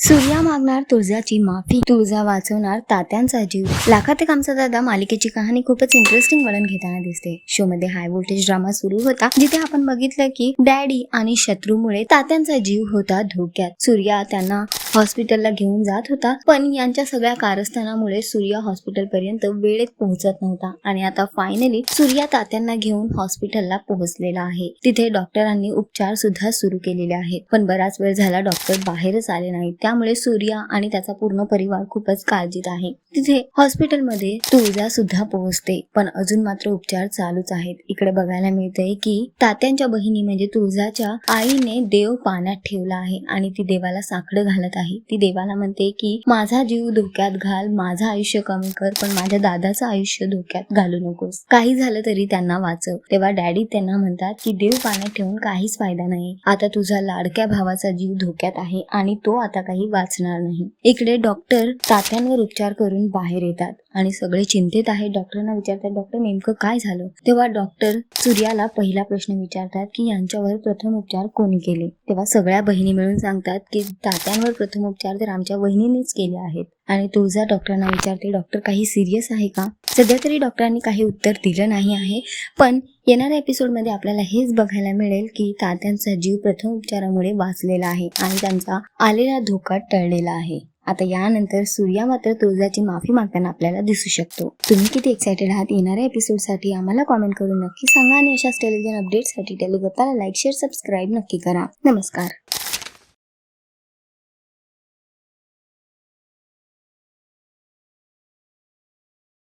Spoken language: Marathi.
सूर्या मागणार तुळजाची माफी. तुळजा वाचवणार तात्यांचा जीव. लाखात एक आमचा दादा मालिकेची कहाणी खूपच इंटरेस्टिंग वळण घेताना दिसते. शो मध्ये हाय व्होल्टेज ड्रामा सुरू होता जिथे आपण बघितलं की डॅडी आणि शत्रूमुळे तात्यांचा जीव होता धोक्यात. सूर्या त्यांना हॉस्पिटलला घेऊन जात होता पण यांच्या सगळ्या कारस्थानामुळे सूर्या हॉस्पिटल पर्यंत वेळेत पोहोचत नव्हता आणि आता फायनली सूर्या तात्यांना घेऊन हॉस्पिटलला पोहोचलेला आहे. तिथे डॉक्टरांनी उपचार सुद्धा सुरू केलेले आहेत. पण बराच वेळ झाला डॉक्टर बाहेरच आले नाहीत. त्यामुळे सूर्या आणि त्याचा पूर्ण परिवार खूपच काळजीत आहे. तिथे हॉस्पिटलमध्ये तुळजा सुद्धा पोहोचते पण अजून मात्र उपचार चालूच आहेत. इकडे बघायला मिळतंय की तात्यांच्या बहिणी म्हणजे तुळजाच्या आईने देव पाण्यात ठेवला आहे आणि ती देवाला साकडं घालत आहे. ती देवाला म्हणते की माझा जीव धोक्यात घाल माझं आयुष्य कमी कर पण माझ्या दादाचं आयुष्य धोक्यात घालू नकोस. काही झालं तरी त्यांना वाचव. तेव्हा डॅडी त्यांना म्हणतात की देव पाण्यात ठेवून काहीच फायदा नाही. आता तुझा लाडक्या भावाचा जीव धोक्यात आहे आणि तो आता काही वाचणार नाही. इकडे डॉक्टर तात्यांवर उपचार करून बाहेर येतात. आणि सगळे चिंतेत आहेत. डॉक्टरांना विचारतात डॉक्टर नेमकं काय झालं? तेव्हा डॉक्टर सूर्याला पहिला प्रश्न विचारतात की यांच्यावर प्रथम उपचार कोणी केले? तेव्हा सगळ्या बहिणी मिळून सांगतात की तात्यांवर प्रथम उपचार तर आमच्या बहिणीनेच केले आहेत. आणि तुळजा डॉक्टरांना विचारते डॉक्टर काही सिरियस आहे का? सध्या तरी डॉक्टरांनी काही उत्तर दिलं नाही आहे पण येणाऱ्या एपिसोडमध्ये आपल्याला हेच बघायला मिळेल की तात्यांचा जीव प्रथम उपचारामुळे वाचलेला आहे आणि त्यांचा आलेला धोका टळलेला आहे. आता यानंतर सूर्या मात्र तुळजाची माफी मागताना आपल्याला दिसू शकतो. तुम्ही किती एक्सायटेड आहात येणाऱ्या एपिसोडसाठी आम्हाला कॉमेंट करून नक्की सांगा आणि अशाच टेलिव्हिजन अपडेटसाठी टेलिग्राफला लाईक शेअर सबस्क्राईब नक्की करा. नमस्कार.